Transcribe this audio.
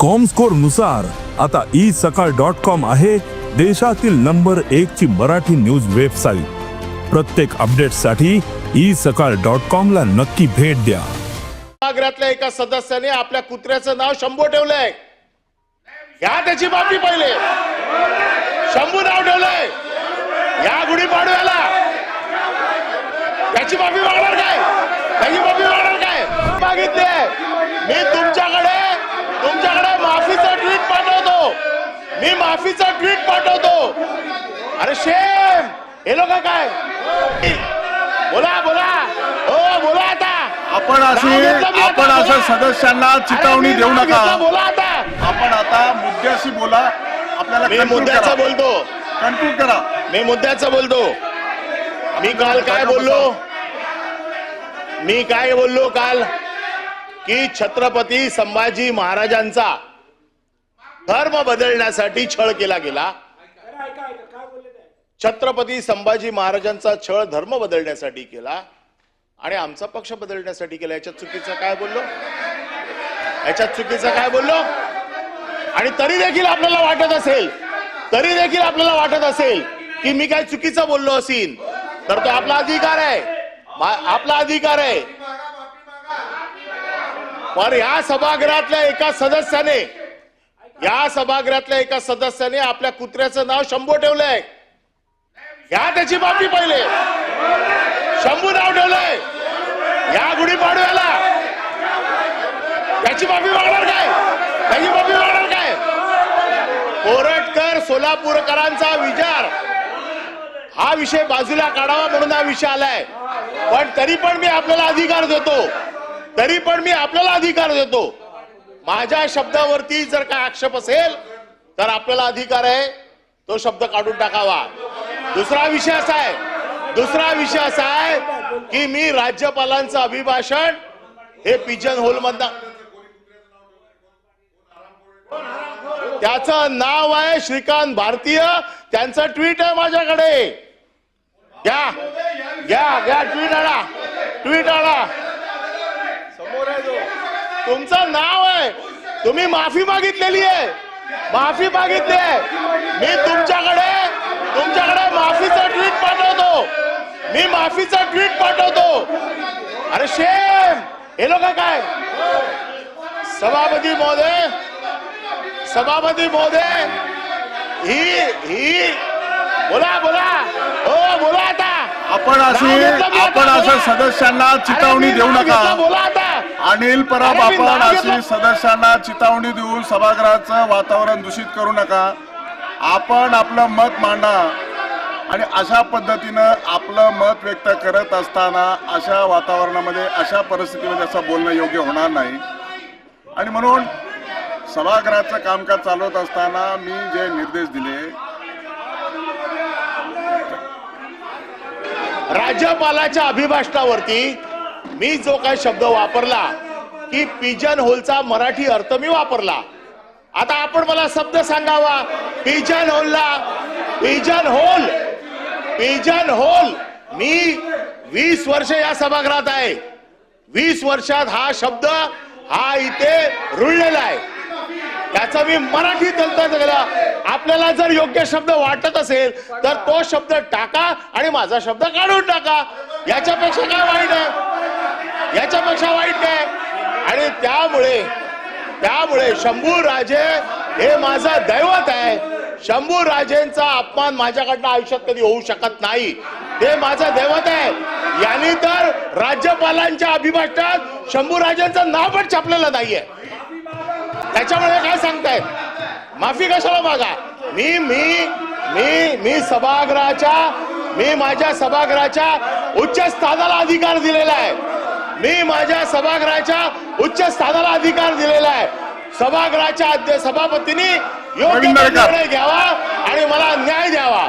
कॉमस्कोरनुसार आता ई सकाळ dot com आहे देशातील नंबर एक ची मराठी न्यूज वेबसाईट प्रत्येक अपडेटसाठी ई सकाळ डॉट कॉम ला नक्की भेट द्या. सभागृहातल्या एका सदस्याने आपल्या कुत्र्याचं नाव शंभू ठेवलंय. घ्या त्याची माफी पहिले. शंभू नाव ठेवलंय. या गुढीपाडव्याला त्याची माफी मागणार काय? त्याची माफी मागणार काय? मागितली मी तुमच्याकडे तुमच्याकडे माफीचं ट्विट पाठवतो मी माफीचं ट्विट पाठवतो. अरे शेम हे लोक काय? बोला बोला. हो बोला आता. आपण आता, आपण असं. सदस्यांना चितावणी देऊ नका. बोला आता. आपण आता मुद्द्याशी बोला. आपल्याला मी मुद्द्याचं बोलतो. कन्क्लूड करा. मी मुद्द्याचं बोलतो. मी काल काय बोललो? मी काय बोललो काल? की छत्रपती संभाजी महाराजांचा धर्म बदलण्यासाठी छळ केला गेला. छत्रपती संभाजी महाराजांचा छळ धर्म बदलण्यासाठी केला. आणि आमचा पक्ष बदलण्यासाठी केला. याच्यात चुकीचं काय बोललो? याच्यात चुकीचं काय बोललो? आणि तरी देखील आपल्याला वाटत असेल तरी देखील आपल्याला वाटत असेल की मी काय चुकीचं बोललो असेल तर तो आपला अधिकार आहे. आपला अधिकार आहे. पण या सभागृहातल्या एका सदस्याने या सभागृहातल्या एका सदस्याने आपल्या कुत्र्याचं नाव शंभू ठेवलंय. घ्या त्याची माफी पहिले. शंभू नाव ठेवलंय. या याला. त्याची माफी मागणार काय? त्याची माफी मागणार काय? कोरटकर सोलापूरकरांचा विचार. हा विषय बाजूला काढावा म्हणून हा विषय आलाय. पण तरी पण मी आपल्याला अधिकार देतो. तरी पण मी आपल्याला अधिकार देतो. माझ्या शब्दावरती जर काय आक्षेप असेल तर आपल्याला अधिकार आहे तो शब्द काढून टाकावा. दुसरा विषय असा आहे दुसरा विषय असा आहे की मी राज्यपालांचं अभिभाषण हे पिजन होल मधन त्याचं नाव आहे श्रीकांत भारतीय. त्यांचं ट्विट आहे माझ्याकडे. घ्या घ्या घ्या ट्विट आणा. ट्विट आणा. तुमचं नाव आहे. तुम्ही माफी मागितलेली आहे. माफी मागितली आहे. मी तुमच्याकडे तुमच्याकडे माफीचं ट्विट पाठवतो. मी माफीचं ट्विट पाठवतो. अरे शेम! हे लोक काय? सभापती महोदय सभापती महोदय ही ही बोला बोला. हो बोला आता. आपण आता, आपण असं. सदस्यांना चितावणी देऊ नका. बोला आता. अनिल परब अरे मी आपण नाव अशी. सदस्यांना चितावणी देऊन सभागृहाचं वातावरण दूषित करू नका आपण आपलं मत मांडा आणि अशा पद्धतीनं आपलं मत व्यक्त करत असताना अशा वातावरणामध्ये अशा परिस्थितीमध्ये असं बोलणं योग्य होणार नाही आणि म्हणून सभागृहाचं कामकाज चालवत असताना मी जे निर्देश दिले राज्यपालाच्या अभिभाषणावरती मी जो काही शब्द वापरला की पिजन होलचा मराठी अर्थ मी वापरला. आता आपण मला शब्द सांगावा. पिजन होलला पिजन होल पिजन होल. मी वीस वर्ष या सभागृहात आहे. वीस वर्षात हा शब्द हा इथे रुळलेला आहे. त्याचा मी मराठी तंत्र गेला आपल्याला जर योग्य शब्द वाटत असेल तर तो शब्द टाका आणि माझा शब्द काढून टाका. याच्यापेक्षा काय वाईट आहे? याच्यापेक्षा वाईट काय आणि त्यामुळे त्यामुळे शंभू राजे हे माझं दैवत आहे. शंभू राजेंचा अपमान माझ्याकडनं आयुष्यात कधी होऊ शकत नाही. ते माझं दैवत आहे. यांनी तर राज्यपालांच्या अभिभाषणात शंभू राजेंचं नाव पण छापलेलं नाहीये. त्याच्यामुळे काय सांगतायत? माफी कशाला मागा? मी मी मी मी सभागृहाच्या मी माझ्या सभागृहाच्या उच्च स्थानाला अधिकार दिलेला आहे. मी माझ्या सभागृहाच्या उच्च स्थानाला अधिकार दिलेला आहे. सभागृहाच्या अध्य सभापतींनी योग्य निर्णय घ्यावा आणि मला न्याय द्यावा.